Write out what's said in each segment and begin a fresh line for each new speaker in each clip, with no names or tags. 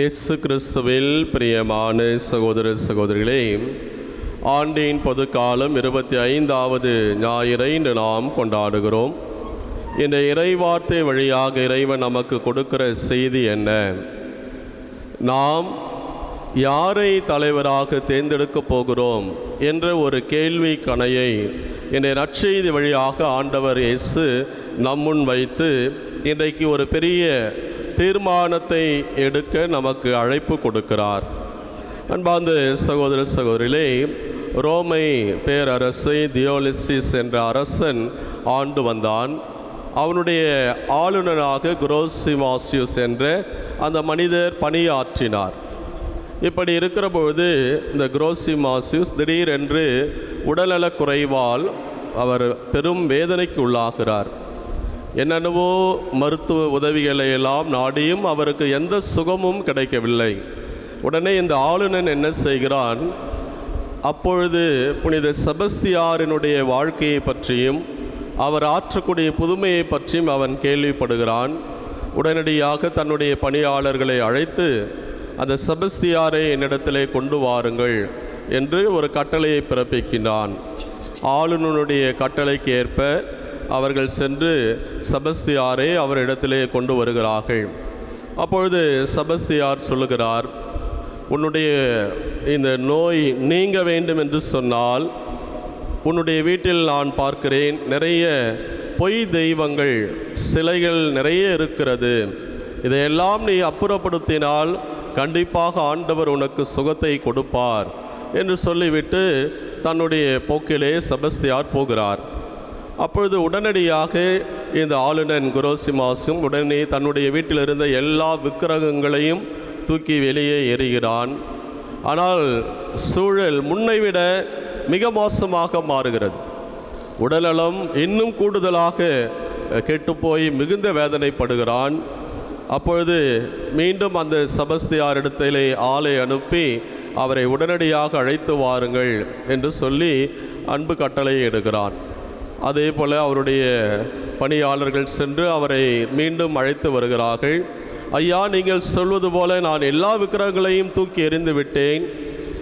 இயேசு கிறிஸ்துவில் பிரியமான சகோதர சகோதரிகளே ஆண்டின் பொதுக்காலம் இருபத்தி ஐந்தாவது ஞாயிறை இன்று நாம் கொண்டாடுகிறோம். இந்த இறைவார்த்தை வழியாக இறைவன் நமக்கு கொடுக்கிற செய்தி என்ன? நாம் யாரை தலைவராக தேர்ந்தெடுக்கப் போகிறோம் என்ற ஒரு கேள்வி கணையை என்னை நற்செய்தி வழியாக ஆண்டவர் இயேசு நம்முன் வைத்து இன்றைக்கு ஒரு பெரிய தீர்மானத்தை எடுக்க நமக்கு அழைப்பு கொடுக்கிறார். அன்பார்ந்த சகோதர சகோதரிலே ரோமை பேரரசை தியோலிசிஸ் என்ற அரசன் ஆண்டு வந்தான். அவனுடைய ஆளுநராக குரோசிமாசியூஸ் என்ற அந்த மனிதர் பணியாற்றினார். இப்படி இருக்கிற பொழுது இந்த குரோசிமாசியஸ் திடீரென்று உடல்நலக் குறைவால் அவர் பெரும் வேதனைக்கு உள்ளாகிறார். என்னென்னவோ மருத்துவ உதவிகளை எல்லாம் நாடியும் அவருக்கு எந்த சுகமும் கிடைக்கவில்லை. உடனே இந்த ஆளுநன் என்ன செய்கிறான்? அப்பொழுது புனித செபஸ்தியாரினுடைய வாழ்க்கையை பற்றியும் அவர் ஆற்றக்கூடிய புதுமையை பற்றியும் அவன் கேள்விப்படுகிறான். உடனடியாக தன்னுடைய பணியாளர்களை அழைத்து அந்த செபஸ்தியாரை என்னிடத்திலே கொண்டு வாருங்கள் என்று ஒரு கட்டளையை பிறப்பிக்கின்றான். ஆளுநனுடைய கட்டளைக்கு ஏற்ப அவர்கள் சென்று சபஸ்தியாரே அவரிடத்திலே கொண்டு வருகிறார்கள். அப்பொழுது சபஸ்தியார் சொல்லுகிறார் உன்னுடைய இந்த நோய் நீங்க வேண்டும் என்று சொன்னால் உன்னுடைய வீட்டில் நான் பார்க்கிறேன் நிறைய பொய் தெய்வங்கள் சிலைகள் நிறைய இருக்கிறது. இதையெல்லாம் நீ அப்புறப்படுத்தினால் கண்டிப்பாக ஆண்டவர் உனக்கு சுகத்தை கொடுப்பார் என்று சொல்லிவிட்டு தன்னுடைய போக்கிலே சபஸ்தியார் போகிறார். அப்பொழுது உடனடியாக இந்த ஆளுநன் குரோசிமாசும் உடனே தன்னுடைய வீட்டில் இருந்த எல்லா விக்கிரகங்களையும் தூக்கி வெளியே எறிகிறான். ஆனால் சூழல் முன்னை விட மிக மோசமாக மாறுகிறது. உடல்நலம் இன்னும் கூடுதலாக கெட்டுப்போய் மிகுந்த வேதனைப்படுகிறான். அப்பொழுது மீண்டும் அந்த சபஸ்தியாரிடத்திலே ஆளை அனுப்பி அவரை உடனடியாக அழைத்து வாருங்கள் என்று சொல்லி அன்பு கட்டளை எடுக்கிறான் அதே போல் அவருடைய பணியாளர்கள் சென்று அவரை மீண்டும் அழைத்து வருகிறார்கள். ஐயா நீங்கள் சொல்வது போல நான் எல்லா விக்கிரகங்களையும் தூக்கி எறிந்து விட்டேன்.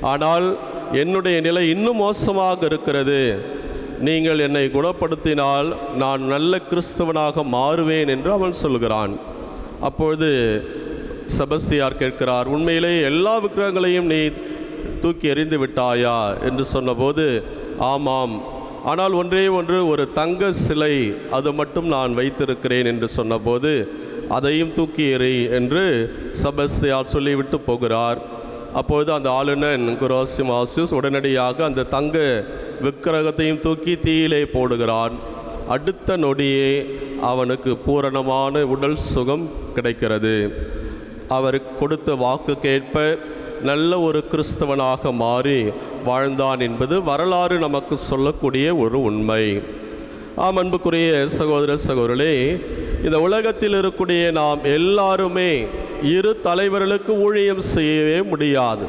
ஆனால் என்னுடைய நிலை இன்னும் மோசமாக இருக்கிறது. நீங்கள் என்னை குணப்படுத்தினால் நான் நல்ல கிறிஸ்தவனாக மாறுவேன் என்று அவன் சொல்கிறான். அப்பொழுது செபஸ்தியார் கேட்கிறார் உண்மையிலே எல்லா விக்கிரகங்களையும் நீ தூக்கி எறிந்து விட்டாயா? என்று சொன்னபோது ஆமாம் ஆனால் ஒன்றே ஒன்று ஒரு தங்க சிலை அது மட்டும் நான் வைத்திருக்கிறேன் என்று சொன்னபோது அதையும் தூக்கி எறி என்று சபஸ்தியார் சொல்லிவிட்டு போகிறார். அப்பொழுது அந்த ஆளுநன் குரோசிமாசிஸ் உடனடியாக அந்த தங்க விக்கிரகத்தையும் தூக்கி தீயிலே போடுகிறான். அடுத்த நொடியே அவனுக்கு பூரணமான உடல் சுகம் கிடைக்கிறது. அவருக்கு கொடுத்த வாக்குக்கேற்ப நல்ல ஒரு கிறிஸ்தவனாக மாறி வாழ்ந்தான் என்பது வரலாறு நமக்கு சொல்லக்கூடிய ஒரு உண்மை. ஆம் அன்புக்குரிய சகோதர சகோதரே இந்த உலகத்தில் இருக்கக்கூடிய நாம் எல்லாருமே இரு தலைவர்களுக்கு ஊழியம் செய்யவே முடியாது.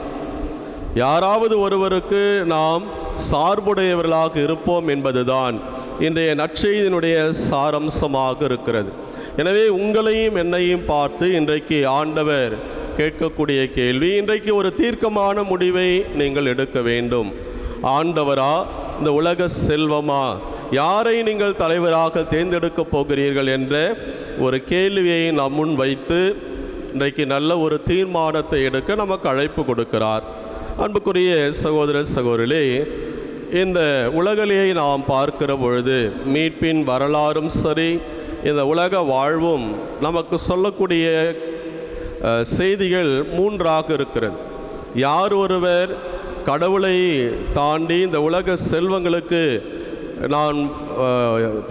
யாராவது ஒருவருக்கு நாம் சார்புடையவர்களாக இருப்போம் என்பதுதான் இன்றைய நற்செய்தியினுடைய சாரம்சமாக இருக்கிறது. எனவே உங்களையும் என்னையும் பார்த்து இன்றைக்கு ஆண்டவர் கேட்கக்கூடிய கேள்வி. இன்றைக்கு ஒரு தீர்க்கமான முடிவை நீங்கள் எடுக்க வேண்டும். ஆண்டவரா இந்த உலக செல்வமா? யாரை நீங்கள் தலைவராக தேர்ந்தெடுக்கப் போகிறீர்கள் என்ற ஒரு கேள்வியை நம் முன் வைத்து இன்றைக்கு நல்ல ஒரு தீர்மானத்தை எடுக்க நமக்கு அழைப்பு கொடுக்கிறார். அன்புக்குரிய சகோதர சகோதரிலே இந்த உலகிலேயே நாம் பார்க்கிற பொழுது மீட்பின் வரலாறும் சரி இந்த உலக வாழ்வும் நமக்கு சொல்லக்கூடிய செய்திகள் மூன்றாக இருக்கிறது. யார் ஒருவர் கடவுளை தாண்டி இந்த உலக செல்வங்களுக்கு நான்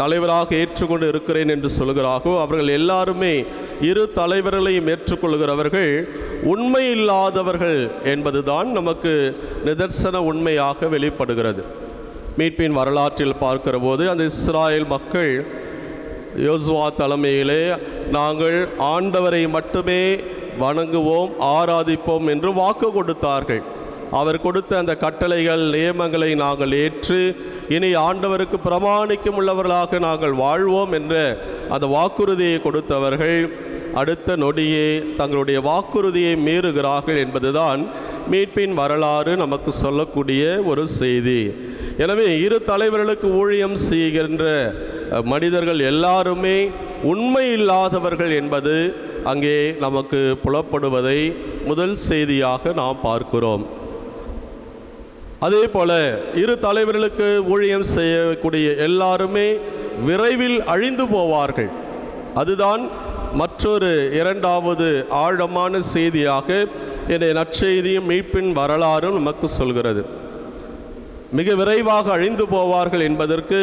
தலைவராக ஏற்றுக்கொண்டு இருக்கிறேன் என்று சொல்கிறார்களோ அவர்கள் எல்லாருமே இரு தலைவர்களையும் ஏற்றுக்கொள்கிறவர்கள் உண்மை இல்லாதவர்கள் என்பதுதான் நமக்கு நிதர்சன உண்மையாக வெளிப்படுகிறது. மீட்பின் வரலாற்றில் பார்க்கிற போது அந்த இஸ்ராயல் மக்கள் யோசுவா தலைமையிலே நாங்கள் ஆண்டவரை மட்டுமே வணங்குவோம் ஆராதிப்போம் என்று வாக்கு கொடுத்தார்கள். அவர் கொடுத்த அந்த கட்டளைகள் நியமங்களை நாங்கள் ஏற்று இனி ஆண்டவருக்கு பிரமாணிக்கும் உள்ளவர்களாக நாங்கள் வாழ்வோம் என்ற அந்த வாக்குறுதியை கொடுத்தவர்கள் அடுத்த நொடியே தங்களுடைய வாக்குறுதியை மீறுகிறார்கள் என்பதுதான் மீட்பின் வரலாறு நமக்கு சொல்லக்கூடிய ஒரு செய்தி. எனவே இரு தலைவர்களுக்கு ஊழியம் செய்கின்ற மனிதர்கள் எல்லாருமே உண்மை இல்லாதவர்கள் என்பது அங்கே நமக்கு புலப்படுவதை முதல் செய்தியாக நாம் பார்க்கிறோம். அதே போல இரு தலைவர்களுக்கு ஊழியம் செய்யக்கூடிய எல்லாருமே விரைவில் அழிந்து போவார்கள். அதுதான் மற்றொரு இரண்டாவது ஆழமான செய்தியாக என்னை நற்செய்தியும் மீட்பின் வரலாறும் நமக்கு சொல்கிறது. மிக விரைவாக அழிந்து போவார்கள் என்பதற்கு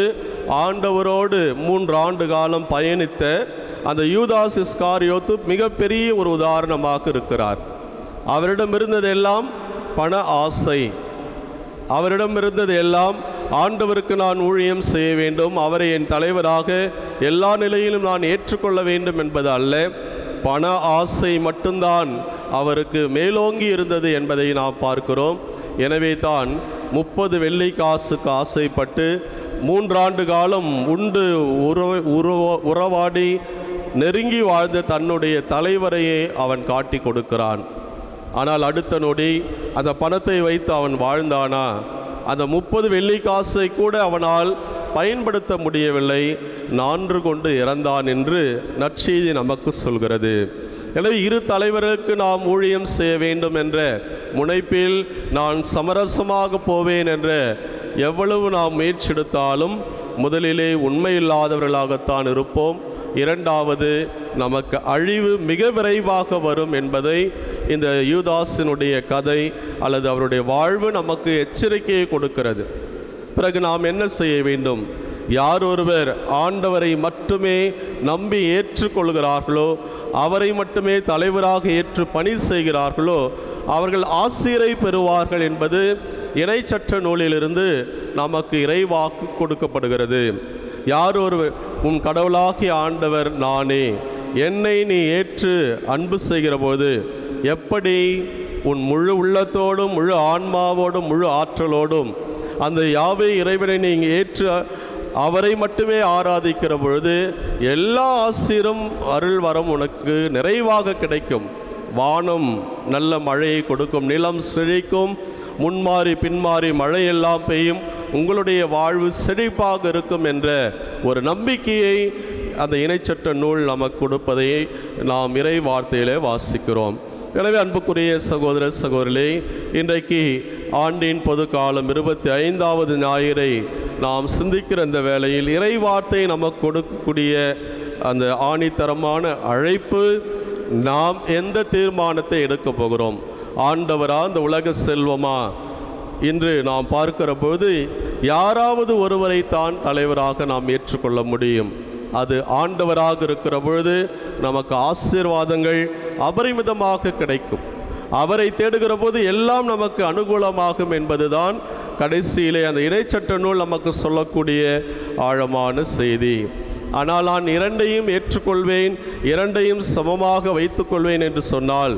ஆண்டவரோடு மூன்று ஆண்டு காலம் பயணித்த அந்த யூதாஸ் இஸ்காரியோத்து மிகப்பெரிய ஒரு உதாரணமாக இருக்கிறார். அவரிடம் இருந்ததெல்லாம் பண ஆசை. அவரிடம் இருந்தது எல்லாம் ஆண்டவருக்கு நான் ஊழியம் செய்ய வேண்டும் அவரை என் தலைவராக எல்லா நிலையிலும் நான் ஏற்றுக்கொள்ள வேண்டும் என்பது அல்ல. பண ஆசை மட்டும்தான் அவருக்கு மேலோங்கி இருந்தது என்பதை நாம் பார்க்கிறோம். எனவே தான் முப்பது வெள்ளி காசுக்கு ஆசைப்பட்டு மூன்றாண்டு காலம் உண்டு உறவு உறவாடி நெருங்கி வாழ்ந்த தன்னுடைய தலைவரையே அவன் காட்டி கொடுக்கிறான். ஆனால் அடுத்த நொடி அந்த பணத்தை வைத்து அவன் வாழ்ந்தானா? அந்த முப்பது வெள்ளி காசை கூட அவனால் பயன்படுத்த முடியவில்லை. நான்று கொண்டு இறந்தான் என்று நற்செய்தி நமக்கு சொல்கிறது. எனவே இரு தலைவருக்கு நாம் ஊழியம் செய்ய வேண்டும் என்ற முனைப்பில் நான் சமரசமாக போவேன் என்ற எவ்வளவு நாம் முயற்சி எடுத்தாலும் முதலிலே உண்மையில்லாதவர்களாகத்தான் இருப்போம். இரண்டாவது நமக்கு அழிவு மிக விரைவாக வரும் என்பதை இந்த யூதாஸினுடைய கதை அல்லது அவருடைய வாழ்வு நமக்கு எச்சரிக்கையை கொடுக்கிறது. பிறகு நாம் என்ன செய்ய வேண்டும்? யார் ஒருவர் ஆண்டவரை மட்டுமே நம்பி ஏற்றுக்கொள்கிறார்களோ அவரை மட்டுமே தலைவராக ஏற்று பணி செய்கிறார்களோ அவர்கள் ஆசிரை பெறுவார்கள் என்பது இறைச்சட்ட நூலிலிருந்து நமக்கு இறைவாக்கு கொடுக்கப்படுகிறது. யார் ஒருவர் உன் கடவுளாகிய ஆண்டவர் நானே. என்னை நீ ஏற்று அன்பு செய்கிறபோது எப்படி உன் முழு உள்ளத்தோடும் முழு ஆன்மாவோடும் முழு ஆற்றலோடும் அந்த யாவை இறைவனை நீ ஏற்று அவரை மட்டுமே ஆராதிக்கிற பொழுது எல்லா ஆசிரும் அருள் வரம் உனக்கு நிறைவாக கிடைக்கும். வானம் நல்ல மழையை கொடுக்கும் நிலம் செழிக்கும் முன்மாறி பின்மாறி மழையெல்லாம் பெய்யும். உங்களுடைய வாழ்வு செழிப்பாக இருக்கும் என்ற ஒரு நம்பிக்கையை அந்த இணைச்சட்ட நூல் நமக்கு கொடுப்பதை நாம் இறை வார்த்தையிலே வாசிக்கிறோம். எனவே அன்புக்குரிய சகோதர சகோதரிலே இன்றைக்கு ஆண்டின் பொது காலம் இருபத்தி ஐந்தாவது ஞாயிறை நாம் சிந்திக்கிற இந்த வேளையில் இறை வார்த்தை நமக்கு கொடுக்கக்கூடிய அந்த ஆணித்தரமான அழைப்பு நாம் எந்த தீர்மானத்தை எடுக்கப் போகிறோம்? ஆண்டவரா இந்த உலக செல்வமா? இன்று நாம் பார்க்கிற பொழுது யாராவது ஒருவரை தான் தலைவராக நாம் ஏற்றுக்கொள்ள முடியும். அது ஆண்டவராக இருக்கிற பொழுது நமக்கு ஆசீர்வாதங்கள் அபரிமிதமாக கிடைக்கும். அவரை தேடுகிற போது எல்லாம் நமக்கு அனுகூலமாகும் என்பதுதான் கடைசியிலே அந்த இடைச்சட்ட நூல் நமக்கு சொல்லக்கூடிய ஆழமான செய்தி. ஆனால் நான் இரண்டையும் ஏற்றுக்கொள்வேன் இரண்டையும் சமமாக வைத்துக்கொள்வேன் என்று சொன்னால்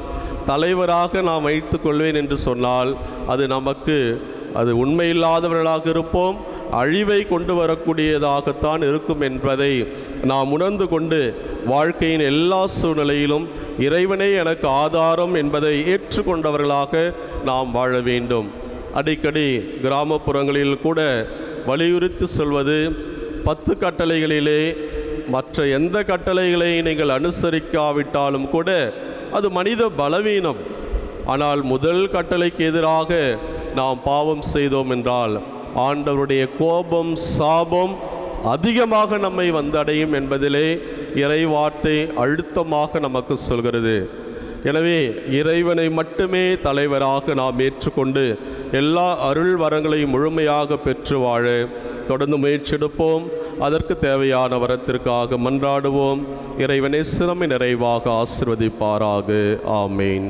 தலைவராக நாம் வைத்துக்கொள்வேன் என்று சொன்னால் அது நமக்கு அது உண்மையில்லாதவர்களாக இருப்போம். அழிவை கொண்டு வரக்கூடியதாகத்தான் இருக்கும் என்பதை நாம் உணர்ந்து கொண்டு வாழ்க்கையின் எல்லா சூழ்நிலையிலும் இறைவனே எனக்கு ஆதாரம் என்பதை ஏற்றுக்கொண்டவர்களாக நாம் வாழ வேண்டும். அடிக்கடி கிராமப்புறங்களில் கூட வலியுறுத்தி சொல்வது பத்து கட்டளைகளிலே மற்ற எந்த கட்டளைகளை நீங்கள் அனுசரிக்காவிட்டாலும் கூட அது மனித பலவீனம். ஆனால் முதல் கட்டளைக்கு எதிராக நாம் பாவம் செய்தோம் என்றால் ஆண்டவருடைய கோபம் சாபம் அதிகமாக நம்மை வந்தடையும் என்பதிலே இறைவார்த்தை அழுத்தமாக நமக்கு சொல்கிறது. எனவே இறைவனை மட்டுமே தலைவராக நாம் ஏற்றுக்கொண்டு எல்லா அருள் வரங்களையும் முழுமையாக பெற்று வாழ தொடர்ந்து முயற்சியெடுப்போம். அதற்கு தேவையான வரத்திற்காக மன்றாடுவோம். இறைவனை சிறமை நிறைவாக ஆசிர்வதிப்பாராக. ஆமேன்.